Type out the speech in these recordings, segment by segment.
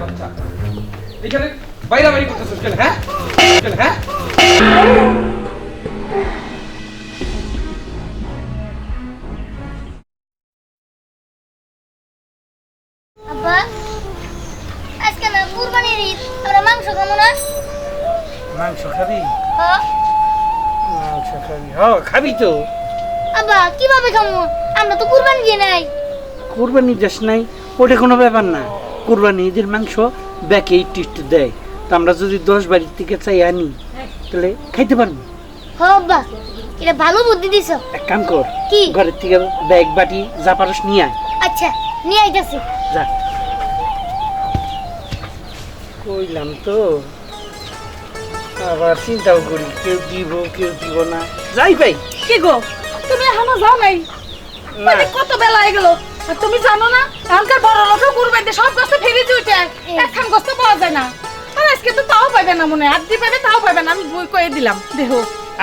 বাচ্চা এখানে বাইরে বাইরে করতেছিস কেন হ্যাঁ? কেন হ্যাঁ? আব্বা আজকে না কুরবানির আমরা মাংস খাব মাংস খাবি? মাংস খাবি খাবি তো। আব্বা কীভাবে খাব আমরা তো কুরবানি দিয়ে নাই। কুরবানি যাস নাই ওটা কোনো ব্যাপার না। কুরবানি ঈদের মাংস ব্যাকে একটু একটু দেয়। তা আমরা যদি দশ বাড়ির থেকে চাই আনি তাহলে খাইতে পারব? এটা ভালো বুদ্ধি দিছ। এক কাম কর কি? ঘরের থেকে ব্যাগ বাটি যা পারস নিয়ে আয়। আচ্ছা নিয়ে আইতাছি। যা। কইলাম তো আবার চিন্তাও করি কেউ দিব কেউ দিব না। যাই ভাই। কি গো? তুমি এখনও যাও নাই? মানে কত বেলা হয়ে গেল? তুমি জানো না এখনকার বড় লোকও কুরবান দিয়ে সব গোস্ত ফিরে উঠে। একখান গোস্ত পাওয়া যায় না। আর আজকে তো তাও পাবে না মনে আদি পাবে তাও পাবে না। আমি বই কয়ে দিলাম। দেহ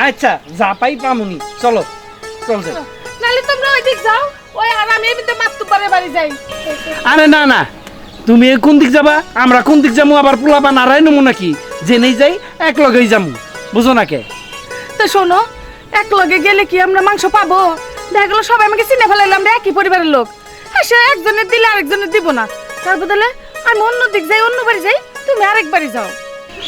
আচ্ছা যা পাই পামুনি। চলো চল যাই। নাহলে তোমরা ওই দিক যাও। ওই আর আমি এমনিতে মাত্তু পারে বাড়ি যাই। আরে না না। তুমি কোন দিক যাবা? আমরা কোন দিক যাব আবার পোলাপা নারায় নমু নাকি? জেনেই যাই এক লগেই যাব বুঝো না কে? তো শোনো এক লগে গেলে কি আমরা মাংস পাবো? দেখা গেলো সবাই আমাকে চিনে ফেলাইলো আমরা একই পরিবারের লোক। সে একজনের দিলে আরেকজনের দিব না। তার বদলে আমি অন্য দিক যাই অন্য বাড়ি যাই তুমি আরেক বাড়ি যাও।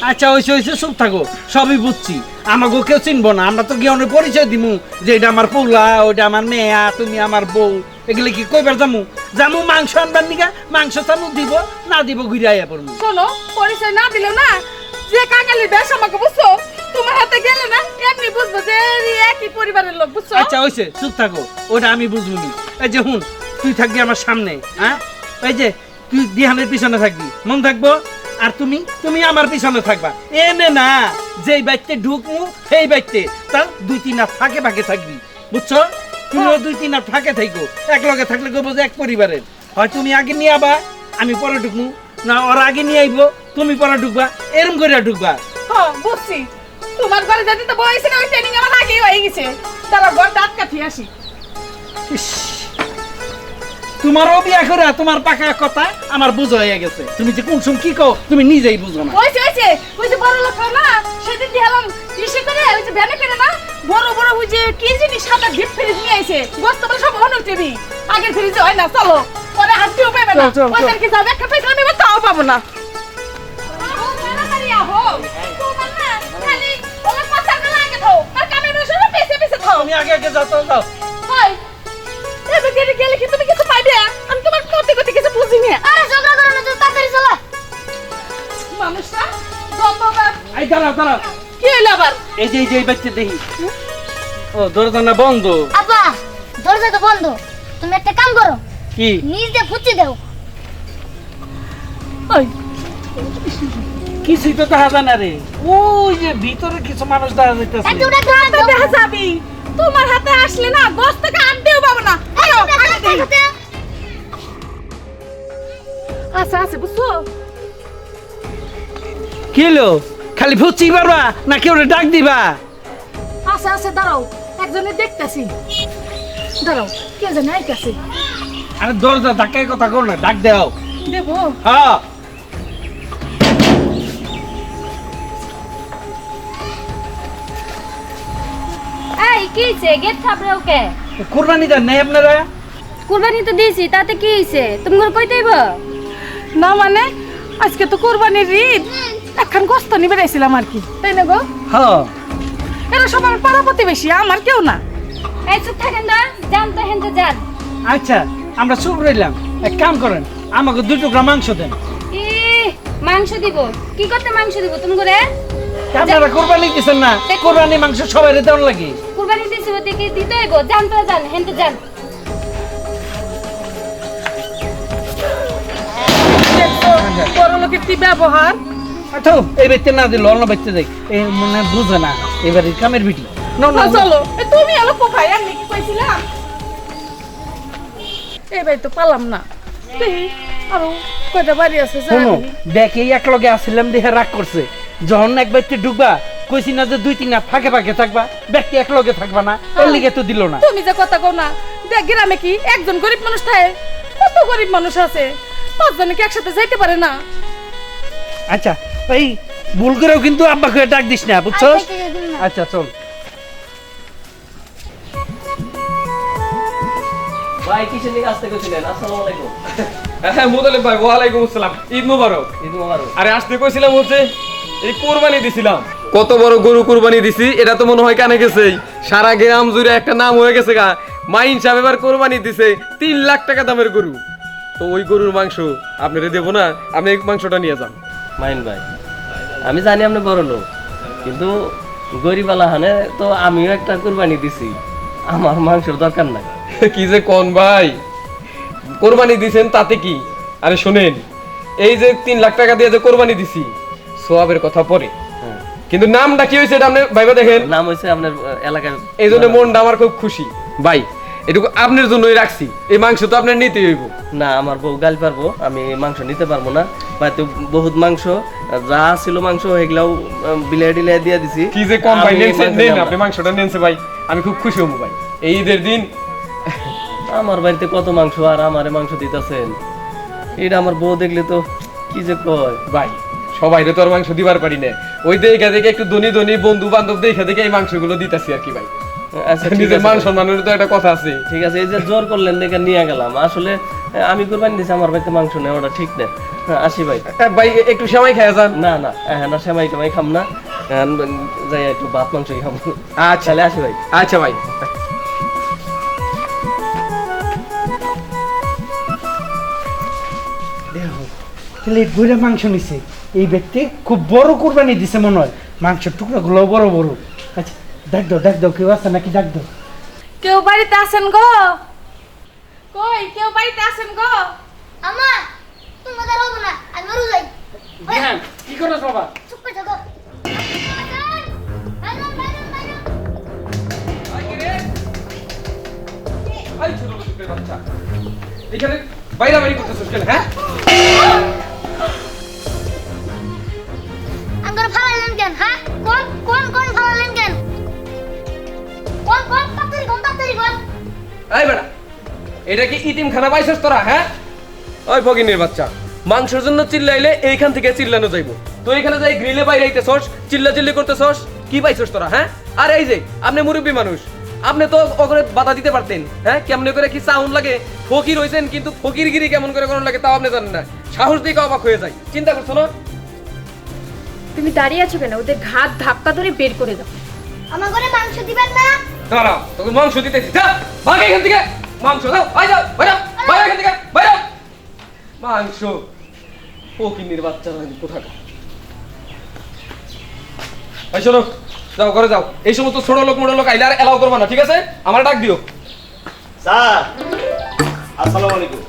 আচ্ছা ওইসে ওইসে চুপ থাকো সবই বুঝছি। আমাকে কেউ চিনবো না আমরা তো গিয়ে পরিচয় দিমু যে এটা আমার পোলা ওইটা আমার মেয়া তুমি আমার বউ। এগুলো কি কইবার যামু যামু মাংস আনবার নিকা মাংস চামু দিব না দিব ঘুরে আইয়া পড়মু। শোনো পরিচয় না দিলেও না যে কাঙালি বেশ আমাকে বুঝছ? তোমার হাতে গেলে না এমনি বুঝব যে একই পরিবারের লোক বুঝছ? আচ্ছা ওইসে চুপ থাকো ওটা আমি বুঝব নি। এই যে হুন তুই থাকবি আমার সামনে হ্যাঁ? ওই যে তুই দিহানের পিছনে থাকবি মন থাকব? আর তুমি তুমি আমার পিছনে থাকবা। এনে না যেই বাইতে ঢুকমু সেই বাইতে। তার দুই তিন হাত ফাঁকে ফাঁকে থাকবি বুঝছ? তুমিও দুই তিন হাত ফাঁকে থাকো এক লগে থাকলে কইবো যে এক পরিবারের। হয় তুমি আগে নিয়ে আবা আমি পরে ঢুকমু। না ওর আগে নিয়ে আইবো তুমি পরে ঢুকবা এরম করে ঢুকবা। হ্যাঁ বুঝছি। তোমার ঘরে যদি তো বয়সে ওই ট্রেনিং আমার আগেই হয়ে গেছে। তারা ঘর দাঁত কাঠিয়ে আসি তোমারও বিয়া করে তোমার পাকা কথা আমার বুঝ হয়ে গেছে। তুমি যে কোন সময় কি কও তুমি নিজেই বুঝো না। হয়েছে হয়েছে। ওই যে বড় লোক না সেদিন দিলাম ইসে করে ওই যে ভ্যানে করে না বড় বড় ওই যে কি জিনিস সাদা ডিপ ফ্রিজ নিয়ে আইছে। গোস্ত বলে সব অন্য টিভি। আগের ফ্রিজে হয় না চলো। পরে হাঁটতেও পাবে না। চল, চল। যাবে একটা পয়সা নেবে তাও পাবো না। তোমার খালি আগে আগে আগে যাও তো যাও। হয়। এবার গেলে গেলে কি? তুমি কিছু দাঁড়াও দাঁড়াও। কি হইল আবার? এই যে এই যে এই বাচ্চা দেখি। ও দরজা না বন্ধ? আব্বা দরজা তো বন্ধ। তুমি একটা কাম করো। কি? নিজ দিয়ে ফুচি দাও। ওই, কিছুই তো দেখা যায় না রে। ওই যে ভিতরে কিছু মানুষ দেখা যাইতেছে। একদম একদম তো দেখা যাবি। তোমার হাতে আসলে না গোস্ত থেকে আনতেও পাবো না। আচ্ছা আচ্ছা বুঝছ? কি হলো? খালি ফুচি পারবা না কেউ ডাক দিবা? আচ্ছা আচ্ছা দাঁড়াও একজনে দেখতেছি। দাঁড়াও কে জানে আইতাছে। আরে দরজা ধাক্কায় কথা কর না ডাক দেও। দেবো? হ্যাঁ এই কি হইছে? গেট থাপড়ে ওকে? কুরবানি দেন নাই আপনারা? কুরবানি তো দিয়েছি তাতে কি হইছে? তুমি ঘর কই দেব না মানে আজকে তো কোরবানির ঈদ। একখান গোস্ত নিবে রাইছিলাম আর কি। তাই না গো? হ্যাঁ। এরা সব আমার পাড়া প্রতিবেশী আমার কেউ না। এই চুপ থাকেন না জান তো হেন তো যান। আচ্ছা আমরা চুপ রইলাম। এক কাম করেন আমাকে দুই টুকরা মাংস দেন। ই মাংস দিব। কি করতে মাংস দিব তুমি করে? আপনারা কোরবানি দিচ্ছেন না কোরবানি মাংস সবাই দেওয়ার লাগে। কুরবানি দিছি ওতে কি দিতে হইব জান তো জান হেন তো জান বড় লোকের কি ব্যবহার? আচ্ছা এই না দিল অন্য এই মানে বুঝে না। এবারে কামের বিটি। না না না, চলো। তুমি এলো কোথায়? আমি কি কইছিলাম? তো পালাম না। আরও কয়টা বাড়ি আছে শোনো দেখে এক লগে আসছিলাম দেখে রাগ করছে। যখন এক ব্যক্তি ঢুকবা কইছি না যে দুই তিন হাত ফাঁকে ফাঁকে থাকবা। ব্যক্তি এক লগে থাকবা না এর লিগে তো দিল না। তুমি যে কথা কও না দেখ গ্রামে কি একজন গরিব মানুষ থাকে? কত গরিব মানুষ আছে? পাঁচজনে কি একসাথে যাইতে পারে না? আচ্ছা ওই ভুল করেও কিন্তু আব্বাকে ডাক দিস না বুঝছ আচ্ছা, ঠিক আছে, দিন না। আচ্ছা চল। ভাই কিসের দিকে আসতে গেছিলেন আসসালামু আলাইকুম। হ্যাঁ মোতালেব ভাই ওয়ালাইকুম আসসালাম। ঈদ মোবারক। ঈদ মোবারক। আরে আসতে কইছিলাম হচ্ছে এই কোরবানি দিছিলাম। কত বড় গরু কোরবানি দিছি এটা তো মনে হয় কানে গেছে সারা গ্রাম জুড়ে একটা নাম হয়ে গেছে গা। মাইন সাহেব এবার কোরবানি দিছে তিন লাখ টাকা দামের গরু। তো ওই গরুর মাংস আপনারে দেবো না আপনি এই মাংসটা নিয়ে যান মাইন ভাই। আমি জানি আপনি বড় লোক কিন্তু গরিবালা হানে তো আমিও একটা কুরবানি দিছি। আমার মাংসের দরকার নাই। কি যে কোন ভাই? কোরবানি দিছেন তাতে কি? আরে শোনেন এই যে তিন লাখ টাকা দিয়ে যে কোরবানি দিছি সোয়াবের কথা পরে। হ্যাঁ। কিন্তু নামটা কি হয়েছে এটা আপনি ভাইবা দেখেন? নাম হয়েছে আপনার এলাকার এই জন্য মনটা আমার খুব খুশি। ভাই এটুকু আপনার জন্যই রাখছি। এই মাংস তো আপনার নিতে হইব। না আমার বউ গাল পারব আমি মাংস নিতে পারব না। বাড়িতে বহুত মাংস যা ছিল মাংস এগুলাও বিলাই দিয়ে দিছি। কি যে কম ভাই নেন আপনি মাংসটা নেনছে ভাই। আমি খুব খুশি হব ভাই। এই ঈদের দিন আমার বাড়িতে কত মাংস আর আমারে মাংস দিতেছেন? এটা আমার বউ দেখলে তো কি যে কয়? ভাই সবাই তো আর মাংস দিবার পারি না ওই দেখে দেখে একটু ধনী ধনী বন্ধু বান্ধব দেখে দেখে এই মাংসগুলো দিতেছি আর কি ভাই। আচ্ছা নিজের মান সম্মানের তো একটা কথা আছে। ঠিক আছে এই যে জোর করলেন দেখে নিয়ে গেলাম। আসলে আমি কোরবানি দিছি আমার বাড়িতে মাংস নেই ওটা ঠিক না আসি ভাই। হ্যাঁ, ভাই একটু সময় খেয়ে যান। না না হ্যাঁ না সেমাই টেমাই খাম না। হ্যাঁ, যাই একটু ভাত মাংসই খাম। আচ্ছা। তাহলে আসি ভাই। আচ্ছা ভাই। দেখো তাহলে এই মাংস নিছে। এই ব্যক্তি খুব বড় কোরবানি দিছে মনে হয়। মাংসের টুকরাগুলো বড় বড়। আচ্ছা ডাক দাও ডাক দাও কেউ আছে নাকি? ডাক দাও। কেউ বাড়িতে আছেন গো? কই কেউ বাড়িতে আছেন গো? আমা তুমি মজার হব না আমি মরু যাই। হ্যাঁ কি করছ বাবা? চুপ করে থাকো। এই ছোট বাচ্চা। এখানে বাইরে বাইরে করতেছিস কেন হ্যাঁ? আঙ্গুর ফালালেন কেন হ্যাঁ? কোন কোন কোন ফালালেন কেন? কোন কোন তাড়াতাড়ি কোন তাড়াতাড়ি কোন? এই বেটা এটা কি ইতিম খানা পাইছস তোরা হ্যাঁ? ওই ভগিনীর বাচ্চা। মাংসের জন্য চিল্লাইলে এইখান থেকে চিল্লানো যাইবো। তো এখানে যাই গ্রিলে বাইরে আইতেছস চিল্লা চিল্লি করতেছস কি পাইছস তোরা হ্যাঁ? আর এই যে আপনি মুরব্বী মানুষ আপনি তো ওখানে বাধা দিতে পারতেন হ্যাঁ? কেমনে করে কি সাউন্ড লাগে? ফকির হইছেন কিন্তু ফকিরগিরি কেমন করে করার লাগে তাও আপনি জানেন না। সাহস দিয়ে অবাক হয়ে যায় চিন্তা করছ না? তুমি দাঁড়িয়ে আছো কেন? ওদের ঘাত ধাপ্পা ধরে বের করে দাও। আমার ঘরে মাংস দিবেন না? দাঁড়াও তোকে মাংস দিতেছি। যা ভাগ এখান থেকে। মাংস দাও ভাই যাও ভাই যাও ভাই এখান থেকে ভাই যাও মাংস। ফকিনির বাচ্চা কোথায় ভাই শোনো যাও ঘরে যাও। এই সমস্ত ছোট লোক লোক আইলে আর এলাও করবা না ঠিক আছে? আমার ডাক দিও। স্যার আসসালামু আলাইকুম।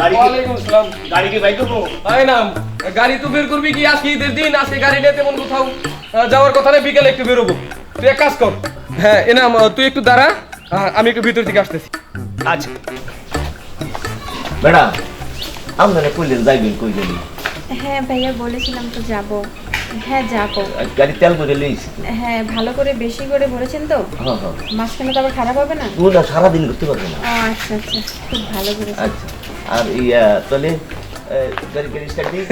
গাড়ি কি ওয়ালাইকুম আসসালাম। গাড়ি কি বাইক দেবো আই গাড়ি তো বের করবি কি আজকে ঈদের দিন? আজকে গাড়ি নিয়ে তেমন কোথাও যাওয়ার কথা নেই বিকেলে একটু বেরোবো। তুই এক কাজ কর। হ্যাঁ এনাম তুই একটু দাঁড়া। আমি একটু ভিতর থেকে আসতেছি। আচ্ছা। ম্যাডাম আপনারা কইলেন যাইবেন কইলেন হ্যাঁ ভাইয়া বলেছিলাম তো যাব। হ্যাঁ যাব। গাড়ি তেল করে লইছি হ্যাঁ ভালো করে বেশি করে বলেছেন তো? হ্যাঁ হ্যাঁ মাঝখানে তো আবার খারাপ হবে না? ও না সারাদিন করতে পারবে না। আচ্ছা আচ্ছা খুব ভালো করেছেন। আচ্ছা আর ইয়া তাহলে দিই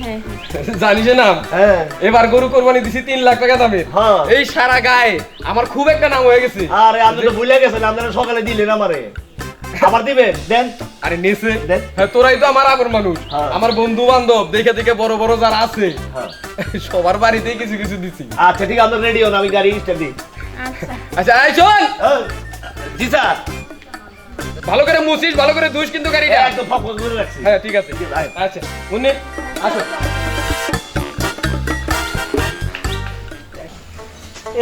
হ্যাঁ হ্যাঁ। জানিস না? হ্যাঁ। এবার গরু কোরবানি দিছি তিন লাখ টাকা দামের হ্যাঁ। এই সারা গায়ে আমার খুব একটা নাম হয়ে গেছে। আরে আপনি তো ভুলে গেছেন আপনারা সকালে দিলেন আমারে। আবার দিবেন? দেন। আরে নেছে। দেখ। হ্যাঁ তোরাই তো আমার আপন মানুষ। হ্যাঁ। আমার বন্ধু বান্ধব দেখে দেখে বড় বড় যারা আছে হ্যাঁ। সবার বাড়িতেই কিছু কিছু দিছি। আচ্ছা ঠিক আছে রেডি হন আমি গাড়ি স্টার্ট দিই। আচ্ছা। আচ্ছা এই শোন। জি স্যার। ভালো করে মুছিস ভালো করে ধুস কিন্তু গাড়িটা। একদম ফোকাস করে রাখছি। হ্যাঁ ঠিক আছে। আচ্ছা মুন্নি আসো।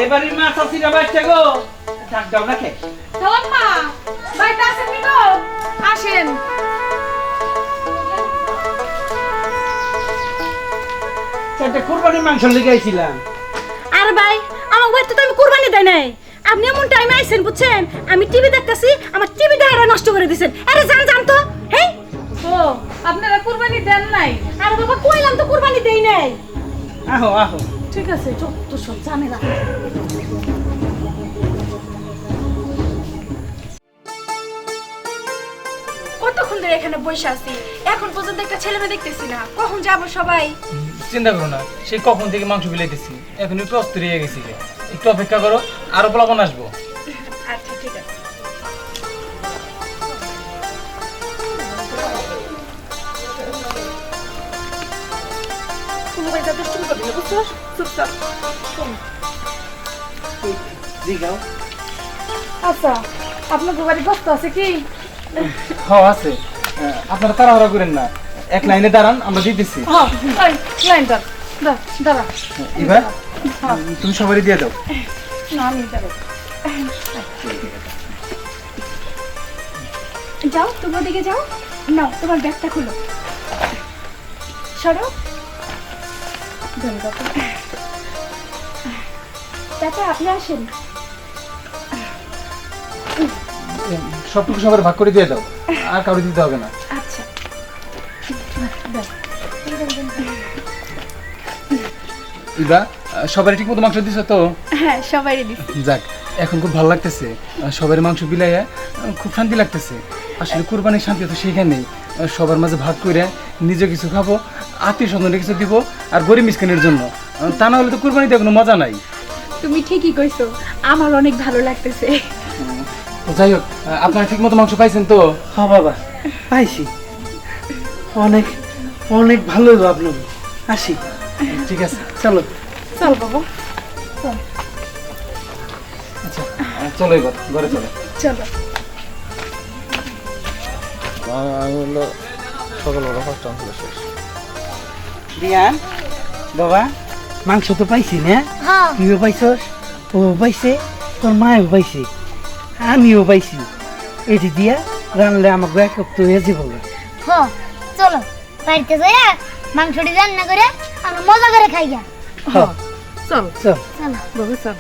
এবারে মাছ আসিরা বাচ্চা গো? ডাক দাও নাকি? হ্যালো মা বাড়িতে আছেন নি গো? আসেন। একটা কোরবানির মাংস লেগে আইছিলাম। আরে ভাই আমার বাড়িতে তো আমি কুরবানি দেয় নাই। আপনি এমন টাইমে আইছেন বুঝছেন? আমি টিভি দেখতেছি আমার টিভি দেখাটা নষ্ট করে দিছেন। আরে জান জান তো। হেই। ও আপনারা কুরবানি দেন নাই। আরে বাবা কইলাম তো কুরবানি দেই নাই। আহো আহো। ঠিক আছে যত সব ঝামেলা। এখানে বসে আছি। এখন পর্যন্ত একটা ছেলে মেয়ে দেখতেছি না। কখন যাব সবাই? চিন্তা করো না সে কখন থেকে মাংস বিলাইতেছি এখন একটু অস্থির হয়ে গেছি একটু অপেক্ষা করো আরও প্লাবন আসব। আচ্ছা ঠিক আছে। আচ্ছা আপনার বাড়ি বস্ত আছে কি? হ্যাঁ আছে। আপনারা তাড়াহুড়া করেন না। এক লাইনে দাঁড়ান আমরা দিতেছি। লাইন দাঁড়া এবার? তুমি সবারই দিয়ে দাও। না আমি যাও তুমি ওদিকে যাও। নাও তোমার ব্যাগটা খুলো। সরো। চাচা আপনি আসেন। সবটুকু সবার ভাগ করে দিয়ে দাও। আর কাউকে দিতে হবে না। আচ্ছা। ইবা সবারই ঠিক মতো মাংস দিছো তো? হ্যাঁ সবারই দিচ্ছি যাক এখন খুব ভালো লাগতেছে। সবার মাংস বিলাইয়া খুব শান্তি লাগতেছে। আসলে কুরবানির শান্তি তো সেখানেই সবার মাঝে ভাগ করে নিজে কিছু খাব আত্মীয় স্বজনে কিছু দিব আর গরিব মিসকিনের জন্য। তা না হলে তো কুরবানিতে কোনো মজা নাই। তুমি ঠিকই কইছো আমার অনেক ভালো লাগতেছে। যাই হোক আপনারা ঠিক মতো মাংস পাইছেন তো? হ্যাঁ বাবা পাইছি। অনেক অনেক ভালো হলো আপনার। আসি। ঠিক আছে। চলো। চল বাবা। আচ্ছা চলো এবার ঘরে চলো। চলো। রিয়ান বাবা মাংস তো পাইছি না। হ্যাঁ। তুইও পাইছস? ও পাইছে তোর মায়ও পাইছে। আমিও পাইছি। এটি দিয়া রানলে আমাকে এক সপ্তাহ হয়ে যাব হ চলো বাড়িতে যাইয়া মাংসটি রান্না করে আমরা মজা করে খাইয়া। হ্যাঁ চল চল চলো। বাবু চল।